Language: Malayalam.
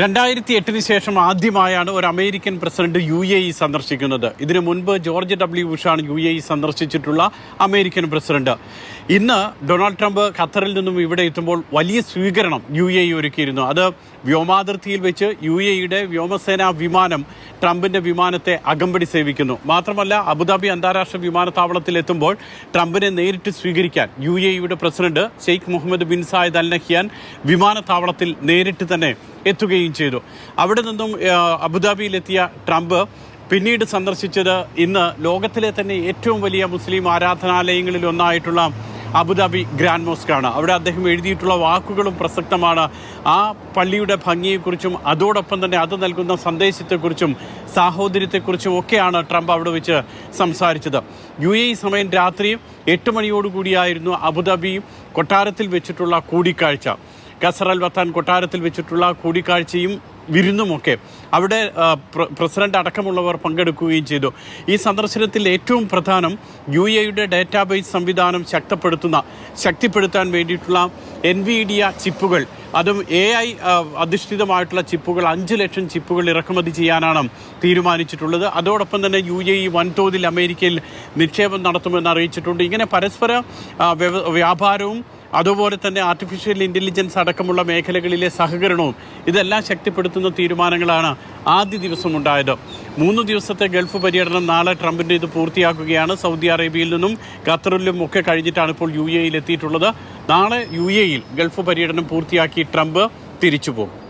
രണ്ടായിരത്തി എട്ടിന് ശേഷം ആദ്യമായാണ് ഒരു American president U A E സന്ദർശിക്കുന്നത്. ഇതിനു മുൻപ് ജോർജ് ഡബ്ല്യു ബുഷാണ് യു എ ഇ സന്ദർശിച്ചിട്ടുള്ള അമേരിക്കൻ പ്രസിഡന്റ്. ഇന്ന് ഡൊണാൾഡ് ട്രംപ് ഖത്തറിൽ നിന്നും ഇവിടെ എത്തുമ്പോൾ വലിയ സ്വീകരണം യു എ ഇ ഒരുക്കിയിരുന്നു. അത് വ്യോമാതിർത്തിയിൽ വെച്ച് യു എ ഇയുടെ വ്യോമസേനാ വിമാനം ട്രംപിന്റെ വിമാനത്തെ അകമ്പടി സേവിക്കുന്നു. മാത്രമല്ല അബുദാബി അന്താരാഷ്ട്ര വിമാനത്താവളത്തിൽ എത്തുമ്പോൾ ട്രംപിനെ നേരിട്ട് സ്വീകരിക്കാൻ യു എ ഇയുടെ president Sheikh Mohammed bin Zayed Al Nahyan വിമാനത്താവളത്തിൽ നേരിട്ട് തന്നെ എത്തുകയും ചെയ്തു. അവിടെ നിന്നും അബുദാബിയിലെത്തിയ ട്രംപ് പിന്നീട് സന്ദർശിച്ചത് ഇന്ന് ലോകത്തിലെ തന്നെ ഏറ്റവും വലിയ മുസ്ലിം ആരാധനാലയങ്ങളിൽ ഒന്നായിട്ടുള്ള അബുദാബി ഗ്രാൻഡ് മോസ്കാണ് അവിടെ അദ്ദേഹം എഴുതിയിട്ടുള്ള വാക്കുകളും പ്രസക്തമാണ്. ആ പള്ളിയുടെ ഭംഗിയെക്കുറിച്ചും അതോടൊപ്പം തന്നെ അത് നൽകുന്ന സന്ദേശത്തെക്കുറിച്ചും സാഹോദര്യത്തെക്കുറിച്ചും ഒക്കെയാണ് ട്രംപ് അവിടെ വെച്ച് സംസാരിച്ചത്. യു എ സമയം രാത്രി എട്ട് മണിയോടുകൂടിയായിരുന്നു അബുദാബി കൊട്ടാരത്തിൽ വെച്ചിട്ടുള്ള കൂടിക്കാഴ്ച. ഖസർ അൽ വത്താൻ കൊട്ടാരത്തിൽ വെച്ചിട്ടുള്ള കൂടിക്കാഴ്ചയും വിരുന്നുമൊക്കെ അവിടെ പ്രസിഡന്റ് അടക്കമുള്ളവർ പങ്കെടുക്കുകയും ചെയ്തു. ഈ സന്ദർശനത്തിൽ ഏറ്റവും പ്രധാനം യു എയുടെ ഡാറ്റാബേസ് സംവിധാനം ശക്തപ്പെടുത്തുന്ന ശക്തിപ്പെടുത്താൻ വേണ്ടിയിട്ടുള്ള എൻ വി ഡി ചിപ്പുകൾ. അതും എ ഐ അധിഷ്ഠിതമായിട്ടുള്ള ചിപ്പുകൾ അഞ്ച് ലക്ഷം ചിപ്പുകൾ ഇറക്കുമതി ചെയ്യാനാണ് തീരുമാനിച്ചിട്ടുള്ളത്. അതോടൊപ്പം തന്നെ യു എ ഇ വൻതോതിൽ അമേരിക്കയിൽ നിക്ഷേപം നടത്തുമെന്ന് അറിയിച്ചിട്ടുണ്ട്. ഇങ്ങനെ പരസ്പര വ്യാപാരവും അതുപോലെ തന്നെ ആർട്ടിഫിഷ്യൽ ഇന്റലിജൻസ് അടക്കമുള്ള മേഖലകളിലെ സഹകരണവും ഇതെല്ലാം ശക്തിപ്പെടുത്തുന്ന തീരുമാനങ്ങളാണ് ആദ്യ ദിവസം ഉണ്ടായത് മൂന്ന് ദിവസത്തെ ഗൾഫ് പര്യടനം നാളെ ട്രംപിന്റെ ഇത് പൂർത്തിയാക്കുകയാണ്. സൗദി അറേബ്യയിൽ നിന്നും ഖത്തറിലും ഒക്കെ കഴിഞ്ഞിട്ടാണ് ഇപ്പോൾ യു എയിൽ എത്തിയിട്ടുള്ളത്. നാളെ യു എയിൽ ഗൾഫ് പര്യടനം പൂർത്തിയാക്കി ട്രംപ് തിരിച്ചു പോകും